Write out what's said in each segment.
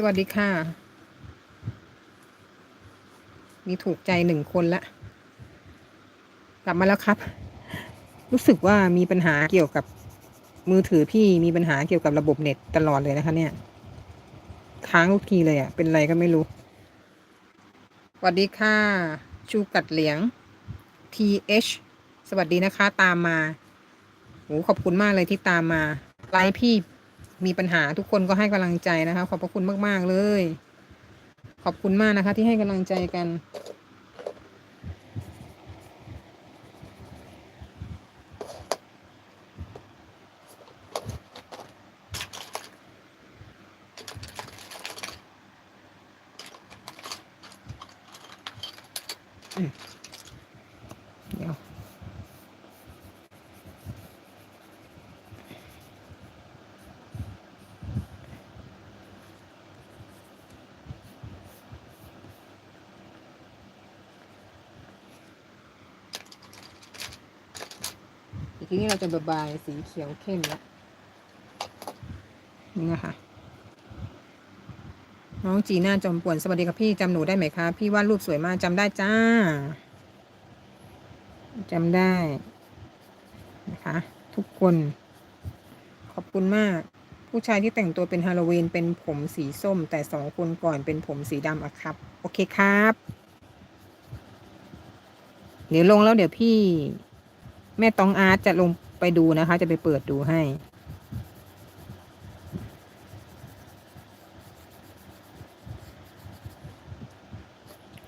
สวัสดีค่ะ มีถูกใจหนึ่งคนละ กลับมาแล้วครับ รู้สึกว่ามีปัญหาเกี่ยวกับมือถือพี่มีปัญหาเกี่ยวกับระบบเน็ตตลอดเลยนะคะ เนี่ย ค้างทุกทีเลยอะ่ะ เป็นไรก็ไม่รู้ สวัสดีค่ะ ชูกัดเหลียง th สวัสดีนะคะ ตามมาโหขอบคุณมากเลยที่ตามมา ไลฟ์พี่ มีปัญหาทุกคนก็ให้กำลังใจนะคะ ขอบพระคุณมาก ๆ เลย ขอบคุณมากนะคะ ที่ให้กำลังใจกัน ทีนี้เราจะระบายสีเขียวเข้มแล้วนี่นะคะน้องจีน่าจอมป่วนสวัสดีครับพี่จำหนูได้ไหมคะ พี่วาดรูปสวยมากจำได้จ้าจำได้นะคะ ทุกคน ขอบคุณมาก ผู้ชายที่แต่งตัวเป็นฮาโลวีนเป็นผมสีส้ม แต่สองคนก่อนเป็นผมสีดำอะครับ โอเคครับ เดี๋ยวลงแล้วเดี๋ยวพี่ แม่ตองอาร์ตจะลงไปดูนะคะ จะไปเปิดดูให้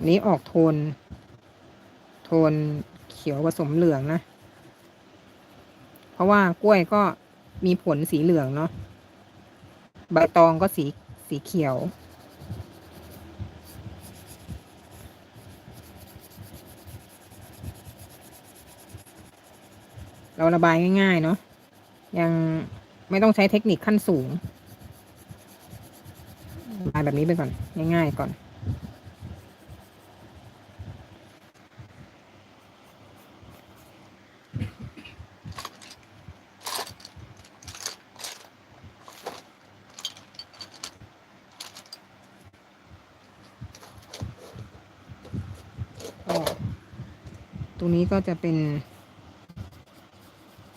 นี้ออกโทน โทนเขียวผสมเหลืองนะ เพราะว่ากล้วยก็มีผลสีเหลืองเนาะ ใบตองก็สีสีเขียว เราระบายง่าย ๆ เนาะยังไม่ต้องใช้เทคนิคขั้นสูงระบายแบบนี้ไปก่อน ง่าย ๆ ก่อนตรงนี้ก็จะเป็น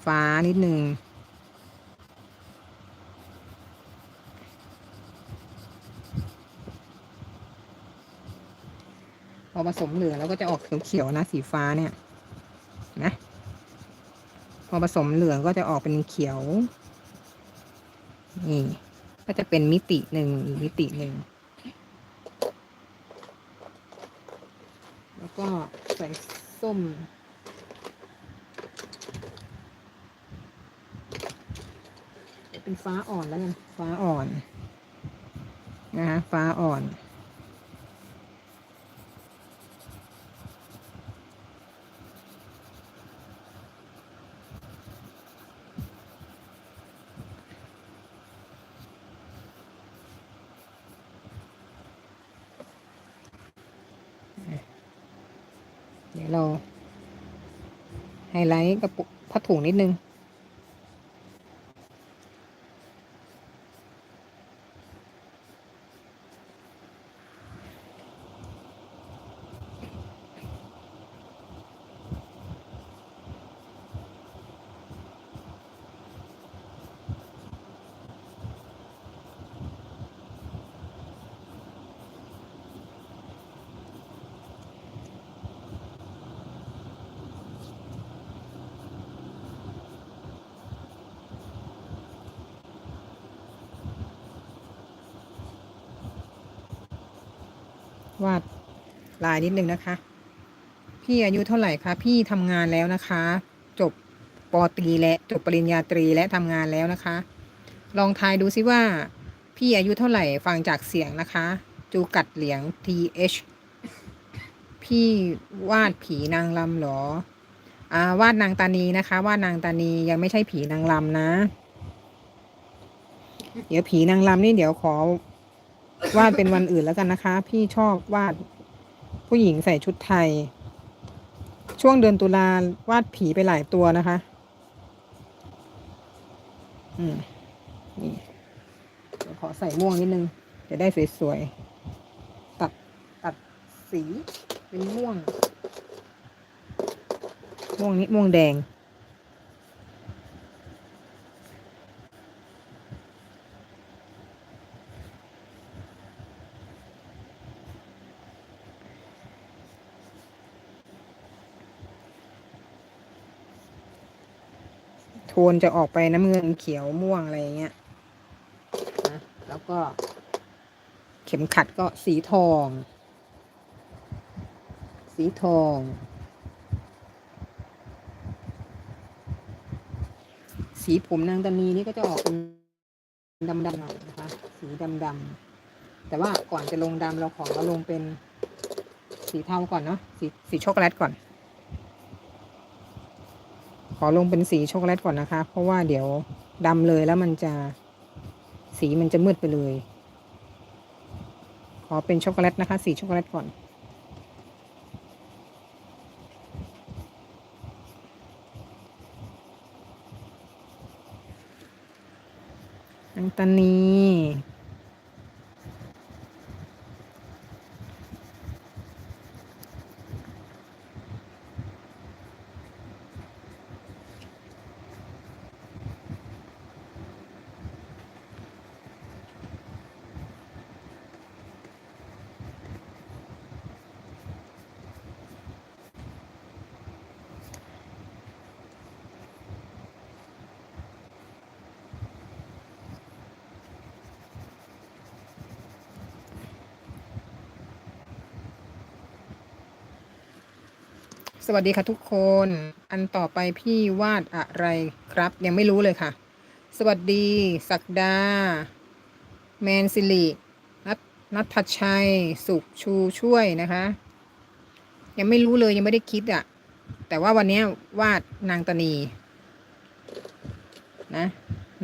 ฟ้านิดนึง พอผสมเหลืองแล้วก็จะออกเขียวๆนะสีฟ้าเนี่ยนะ พอผสมเหลืองก็จะออกเป็นเขียว นี่ ก็จะเป็นมิติหนึ่งอีกมิติหนึ่ง แล้วก็ใส่ส้ม เป็นฟ้าอ่อนแล้วกันฟ้าอ่อนนะคะฟ้าอ่อน เดี๋ยวเรา ไฮไลท์กระปุกผ้าถุงนิดนึง วาดลายนิดนึงนะคะ พี่อายุเท่าไหร่คะพี่ทำงานแล้วนะคะ จบปอตรีและจบปริญญาตรีและทำงานแล้วนะคะ ลองทายดูซิว่า พี่อายุเท่าไหร่ฟังจากเสียงนะคะ จูกัดเหลียง th พี่วาดผีนางลำเหรออ่าวาดนางตานีนะคะ วาดนางตานียังไม่ใช่ผีนางลำนะ เดี๋ยวผีนางลำนี่เดี๋ยวขอ วาดเป็นวันอื่นแล้วกันนะคะ พี่ชอบวาดผู้หญิงใส่ชุดไทย ช่วงเดือนตุลาวาดผีไปหลายตัวนะคะ อืมนี่ขอใส่ม่วงนิดนึง จะได้สวยๆ ตัดตัดสีเป็นม่วง ม่วงนี้ม่วงแดง ทนจะออกไปน้ำเงินเขียวม่วงอะไรอย่างเงี้ยนะแล้วก็ เข็มขัดก็สีทอง สีทอง สีผมนางตานีนี่ก็จะออกเป็นดำๆหน่อยนะคะ สีดำๆแต่ว่าก่อนจะลงดำเราขอเราลงเป็นสีเทาก่อนเนาะสีสีช็อกโกแลตก่อน ขอลงเป็นสีช็อกโกแลตก่อนนะคะ เพราะว่าเดี๋ยวดำเลยแล้วมันจะสีมันจะมืดไปเลย ขอเป็นช็อกโกแลตนะคะ สีช็อกโกแลตก่อน อังตานี สวัสดีค่ะทุกคน อันต่อไปพี่วาดอะไรครับ ยังไม่รู้เลยค่ะ สวัสดีศักดา แมนซิลินัทนัทชัย สุขชูช่วยนะคะ ยังไม่รู้เลยยังไม่ได้คิดอะ่ะ แต่ว่าวันนี้วาดนางตานีนะ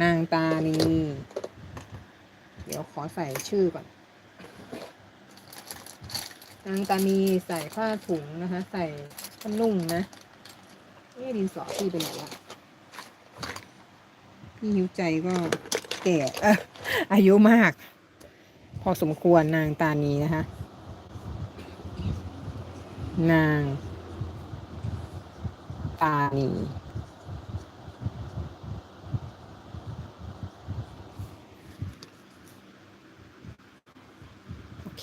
นางตานีเดี๋ยวขอใส่ชื่อก่อนนางตานีใส่ผ้าถุงนะคะ ใส่ ผ้านุ่มนะนี่ดินสอพี่เป็นไหนละพี่หิวใจก็แก่อออายุมาก พอสมควรนางตานีนะคะ นาง ตานี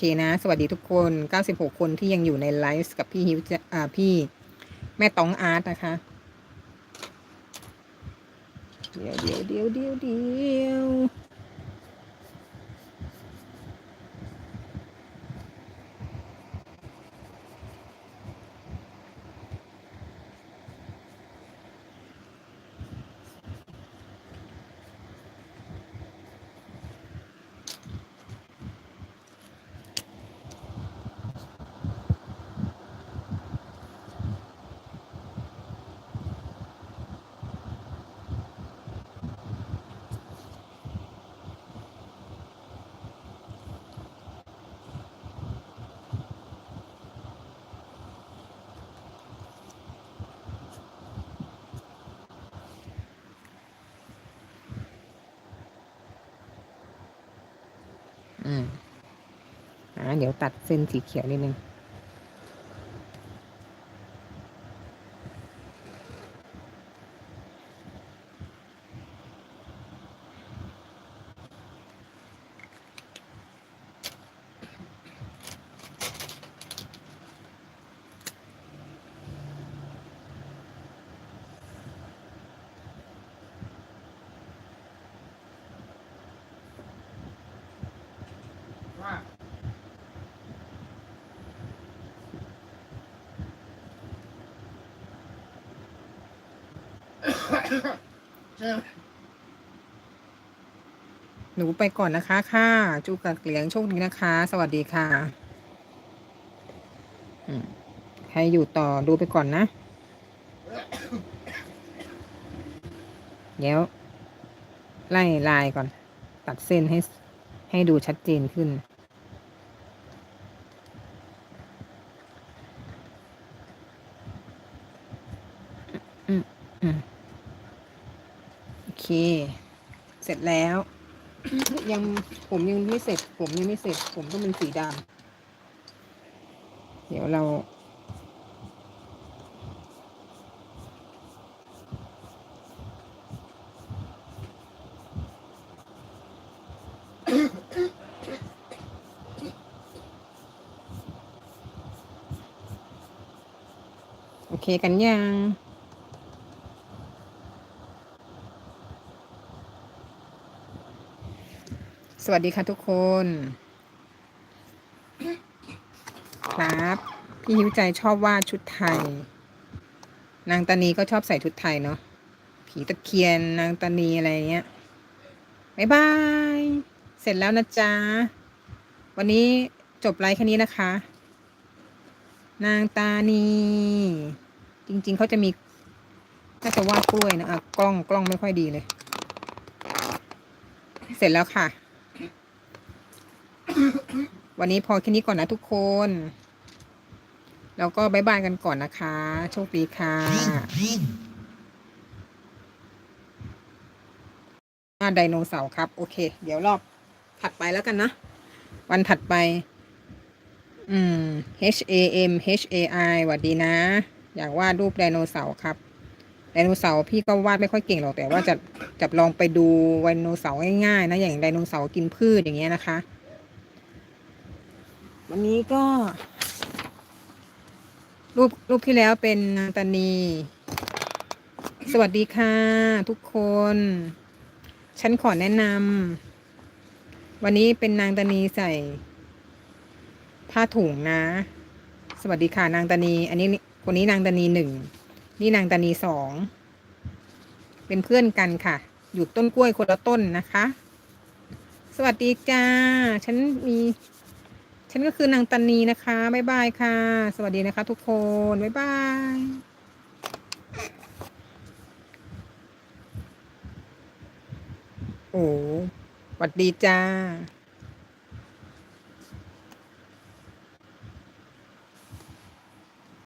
เคนะ สวัสดีทุกคน 96 คนที่ยังอยู่ในไลฟ์กับพี่ฮิวจะอ่าพี่แม่ตองอาร์ตนะคะ เดี๋ยวเดี๋ยวเดี๋ยวเดี๋ยวเดี๋ยว อ่าเดี๋ยวตัดเส้นสีเขียวนิดนึง หนูไปก่อนนะคะ ค่ะ จูกับเหลียงโชคดีนะคะ สวัสดีค่ะใครอยู่ต่อดูไปก่อนนะ เดี๋ยว ไล่ลายก่อน ตัดเส้นให้ให้ดูชัดเจนขึ้นอืมอืม เคเสร็จแล้ว ยังผมยังไม่เสร็จ ผมยังไม่เสร็จ ผมต้องเป็นสีดำเดี๋ยวเรา โอเคกันยัง สวัสดีค่ะทุกคน ครับ พี่หิวใจชอบวาดชุดไทย นางตานีก็ชอบใส่ชุดไทยเนาะผีตะเคียนนางตานีอะไรเงี้ยบายบาย เสร็จแล้วนะจ๊ะ วันนี้จบไลฟ์แค่นี้นะคะ นางตานี จริง ๆเขาจะมีน่าจะวาดกล้วยนะอะกล้องกล้องไม่ค่อยดีเลย เสร็จแล้วค่ะ วันนี้พอแค่นี้ก่อนนะทุกคน แล้วก็บายบายกันก่อนนะคะ โชคดีค่ะอ่าไดโนเสาร์ครับ โอเค เดี๋ยวรอบถัดไปแล้วกันนะ วันถัดไป อืม H A M H A I หวัดดีนะ อยากวาดรูปไดโนเสาร์ครับไดโนเสาร์พี่ก็วาดไม่ค่อยเก่งหรอกแต่ว่าจะจะลองไปดูไดโนเสาร์ง่ายๆนะอย่างไดโนเสาร์กินพืชอย่างเงี้ยนะคะ วันนี้ก็ รูปรูปที่แล้วเป็นนางตานี สวัสดีค่ะ ทุกคน ฉันขอแนะนำวันนี้เป็นนางตานีใส่ ผ้าถุงนะ สวัสดีค่ะนางตานี อันนี้คนนี้นางตานีหนึ่งนี่นางตานีสองเป็นเพื่อนกันค่ะ อยู่ต้นกล้วยคนละต้นนะคะ สวัสดีจ้า ฉันมี ฉันก็คือนางตันนีนะคะ บ๊ายบายค่ะ สวัสดีนะคะทุกคน บ๊ายบายโอ้สวัสดีจ้า